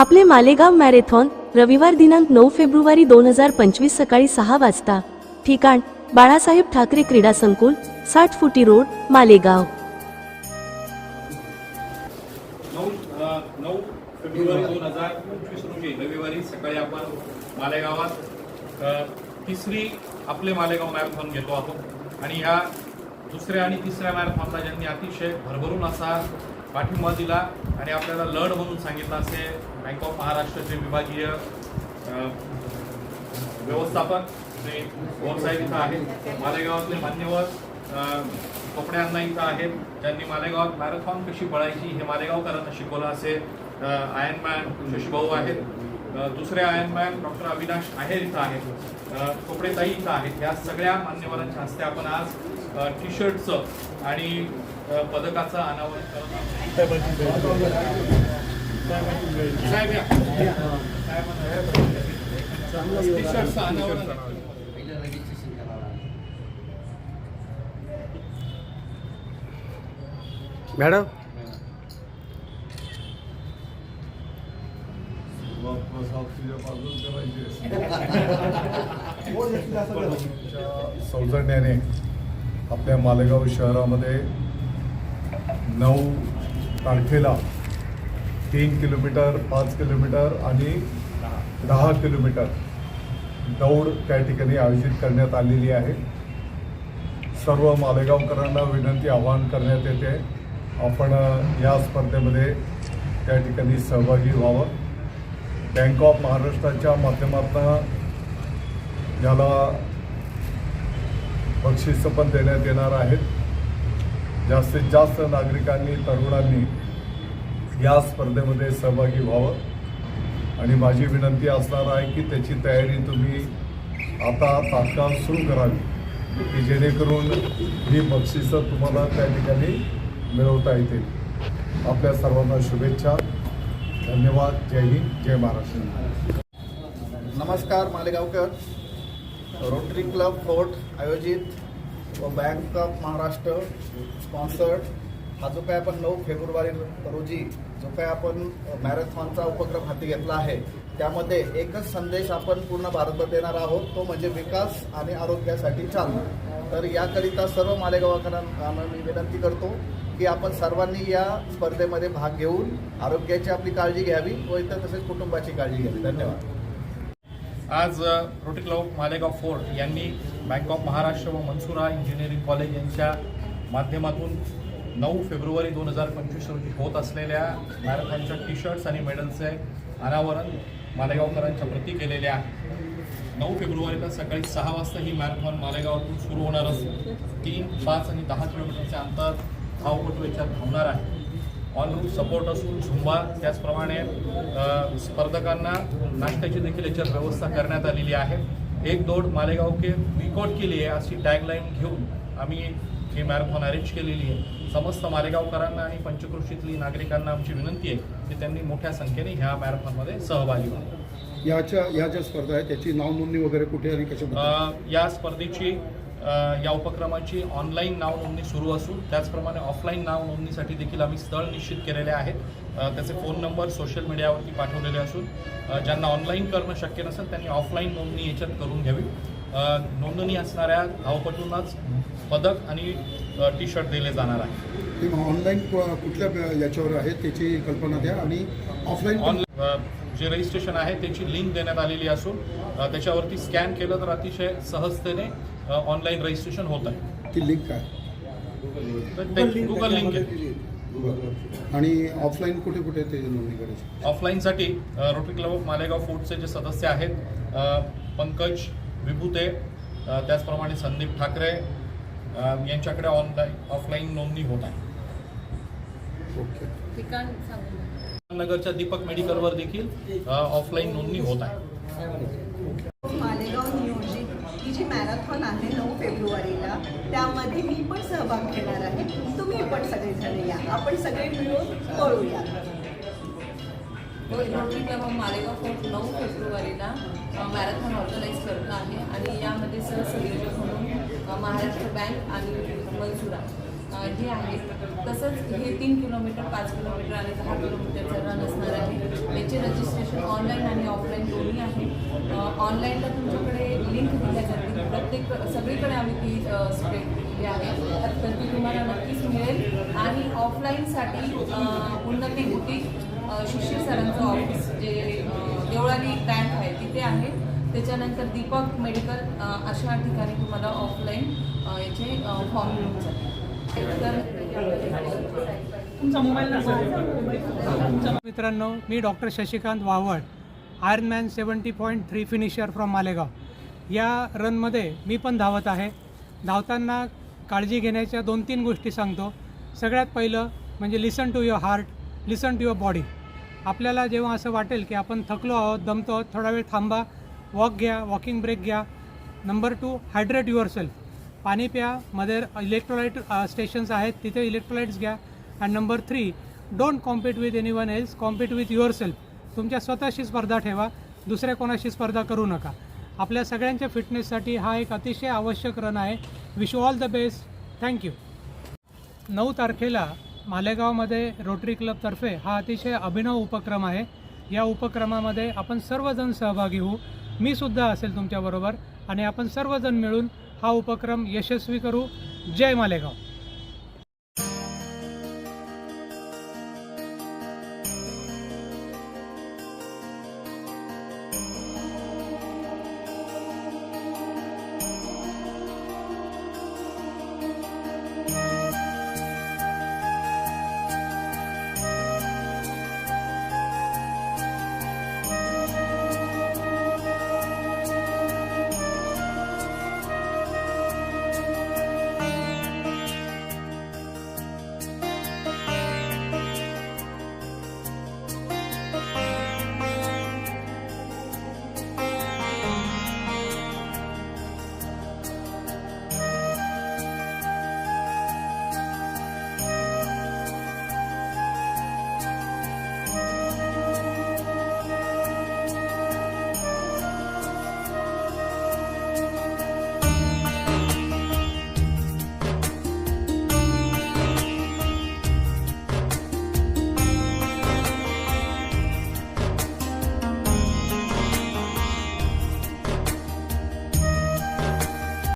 आपले मालेगाव मॅरेथॉन रविवार दिनांक नऊ फेब्रुवारी दोन हजार पंचवीस सकाळी सहा वाजता. ठिकाण बाळासाहेब ठाकरे क्रीडा संकुल साठ फुटी रोड मालेगाव. नऊ फेब्रुवारी दोन हजार पंचवीस रोजी रविवारी सकाळी आपण मालेगावात तिसरी आपले मालेगाव मॅरेथॉन घेतो आहोत आणि ह्या दुसऱ्या आणि तिसऱ्या मॅरेथॉनला ज्यांनी अतिशय भरभरून असा पाठिंबा दिला आणि आपल्याला लढ म्हणून सांगितलं असे बँक ऑफ महाराष्ट्राचे विभागीय अ, व्यवस्थापक श्री साहेब इथं आहेत. मालेगावातले मान्यवर कपड्यांना इथं आहेत. ज्यांनी मालेगावात मॅरेथॉन कशी पळायची हे मालेगावकरांना शिकवलं असे आयनमॅन शशीभाऊ आहेत. दुसरे आयनमॅन डॉक्टर अविनाश आहेर इथं आहेत. अ, कपडेताई इथं आहेत. या सगळ्या मान्यवरांच्या हस्ते आपण आज टी शर्टचं आणि पदकाचं अनावरण शर्टचं अनावरण मॅडम? सौजन्याने आपल्या मालेगाव शहरामध्ये नऊ तारखेला तीन किलोमीटर पाच किलोमीटर आणि दहा किलोमीटर दौड त्या ठिकाणी आयोजित करण्यात आलेली आहे. सर्व मालेगावकरांना विनंती आवाहन करण्यात येते. आपण या स्पर्धेमध्ये त्या ठिकाणी सहभागी व्हावं. बँक ऑफ महाराष्ट्राच्या माध्यमातून ज्याला बक्षिसं पण देण्यात येणार आहेत. जास्तीत जास्त नागरिकांनी तरुणांनी या स्पर्धेमध्ये सहभागी व्हावं. आणि माझी विनंती असणार आहे की त्याची तयारी तुम्ही आता तात्काळ सुरू करावी की जेणेकरून ही बक्षिसं तुम्हाला त्या ठिकाणी मिळवता येतील. आपल्या सर्वांना शुभेच्छा. धन्यवाद. जय हिंद. जय महाराष्ट्र. नमस्कार मालेगावकर. रोटरी क्लब फोर्ट आयोजित व बँक ऑफ महाराष्ट्र स्पॉन्सर्ड हा जो काय आपण नऊ फेब्रुवारी रोजी जो काय आपण मॅरेथॉनचा उपक्रम हाती घेतला आहे त्यामध्ये एकच संदेश आपण पूर्ण भारतभर देणार आहोत. तो म्हणजे विकास आणि आरोग्यासाठी चालना तर याकरिता सर्व मालेगावकरांना मी विनंती करतो की आपण सर्वांनी या स्पर्धेमध्ये भाग घेऊन आरोग्याची आपली काळजी घ्यावी व इतर तसेच कुटुंबाची काळजी घ्यावी. धन्यवाद. आज रोटी रोटरी क्लब मालेगाव फोर्ट यांनी बँक ऑफ महाराष्ट्र व मनसुरा इंजिनिअरिंग कॉलेज यांच्या माध्यमातून नऊ फेब्रुवारी दोन हजार पंचवीस रोजी होत असलेल्या मॅरेथॉनच्या टी शर्ट्स आणि मेडल्सचे अनावरण मालेगावकरांच्या प्रती केलेले आहे. नऊ फेब्रुवारीला सकाळी सहा वाजता ही मॅरेथॉन मालेगावातून सुरू होणार असून तीन पाच आणि दहा किलोमीटरचे अंतर धावपटू याच्यात धावणार आहे. ऑन रूट सपोर्ट असून झुंबा त्याचप्रमाणे स्पर्धकांना नाश्त्याची देखील याच्यात व्यवस्था करण्यात आलेली आहे. एक दौड मालेगाव के विकॉट केली आहे अशी टॅगलाईन घेऊन आम्ही ही मॅरेथॉन अरेंज केलेली आहे. समस्त मालेगावकरांना आणि पंचक्रोशीतली नागरिकांना आमची विनंती आहे की त्यांनी मोठ्या संख्येने ह्या मॅरेथॉनमध्ये सहभागी व्हावे. याच्या या ज्या स्पर्धा आहेत त्याची नाव नोंदणी वगैरे कुठे आणि कशा या स्पर्धेची या उपक्रमाची ऑनलाईन नाव नोंदणी सुरू असून त्याचप्रमाणे ऑफलाईन नाव नोंदणीसाठी देखील आम्ही स्थळ निश्चित केलेले आहेत. त्याचे फोन नंबर सोशल मीडियावरती पाठवलेले असून ज्यांना ऑनलाईन करणं शक्य नसेल त्यांनी ऑफलाईन नोंदणी याच्यात करून घ्यावी. नोंदणी असणाऱ्या धावपटूंनाच पदक आणि टी शर्ट दिले जाणार आहे. ऑनलाईन कुठल्या याच्यावर आहे त्याची कल्पना द्या आणि ऑफलाईन ऑन अ, जे रजिस्ट्रेशन आहे त्याची लिंक देण्यात आलेली असून त्याच्यावरती स्कॅन केलं तर अतिशय सहजतेने ऑनलाईन रजिस्ट्रेशन होत आहे. ती लिंक काय? गुगल लिंक आहे. आणि ऑफलाईन कुठे कुठे ते नोंदणी करायची? ऑफलाईनसाठी रोटरी क्लब ऑफ मालेगाव फोर्टचे जे सदस्य आहेत पंकज विभूते त्याचप्रमाणे संदीप ठाकरे यांच्याकडे ऑनलाईन ऑफलाईन नोंदणी होत आहे. ओके. ठिकाण सांगू द्या. नगरच्या दीपक मेडिकलवर देखील ऑफलाईन नोंदणी होत आहे. मालेगाव नियोजित ही जी मॅरेथॉन आहे नऊ फेब्रुवारीला त्यामध्ये मी पण सहभाग घेणार आहे. तुम्ही पण सगळेजण या. आपण सगळे मिळून पळूया. मालेगाव फोर्ट नऊ फेब्रुवारीला मॅरेथॉन ऑर्गनाईज करत आहे आणि यामध्ये सहसंयोजक म्हणून महाराष्ट्र बँक आणि मनसुरा अ, हे आहेत तसंच हे तीन किलोमीटर पाच किलोमीटर आणि दहा किलोमीटरचं रन असणार आहे. याचे रजिस्ट्रेशन ऑनलाईन आणि ऑफलाईन दोन्ही आहे. ऑनलाईनला तुमच्याकडे लिंक दिल्या जातील. प्रत्येक सगळीकडे आम्ही ती स्प्रेड केलेली आहे. तर ती तुम्हाला नक्कीच मिळेल. आणि ऑफलाईनसाठी उन्नती बुटीक अ, शिशिर सरांचं ऑफिस जे देवळाली बँक आहे तिथे आहे. त्याच्यानंतर दीपक मेडिकल अशा ठिकाणी तुम्हाला ऑफलाईन याचे फॉर्म मिळून जातील. मित्रांनो मी doctor Shashikant Vaval ironman seventy point three finisher from Malegaon. या रनमध्ये मी पण धावत आहे. धावताना काळजी घेण्याच्या दोन तीन गोष्टी सांगतो. सगळ्यात पहिलं म्हणजे listen to your heart listen to your body आपल्याला जेव्हा असं वाटेल की आपण थकलो आहोत दमतो आहोत थोडा वेळ थांबा वॉक घ्या वॉकिंग ब्रेक घ्या. Number two hydrate yourself पाणी प्या मध्ये इलेक्ट्रोलाइट स्टेशन्स आहेत तिथे इलेक्ट्रोलाइट्स घ्या. And number three don't compete with anyone else compete with yourself तुमच्या स्वतःशी स्पर्धा ठेवा दुसऱ्या कोणाशी स्पर्धा करू नका. आपल्या सगळ्यांच्या फिटनेससाठी हा एक अतिशय आवश्यक रन आहे. Wish all the best thank you नऊ तारखेला मालेगावमध्ये रोटरी क्लबतर्फे हा अतिशय अभिनव उपक्रम आहे. या उपक्रमामध्ये आपण सर्वजण सहभागी होऊ. मी सुद्धा असेल तुमच्याबरोबर आणि आपण सर्वजण मिळून हा उपक्रम यशस्वी करू. जय मालेगाव.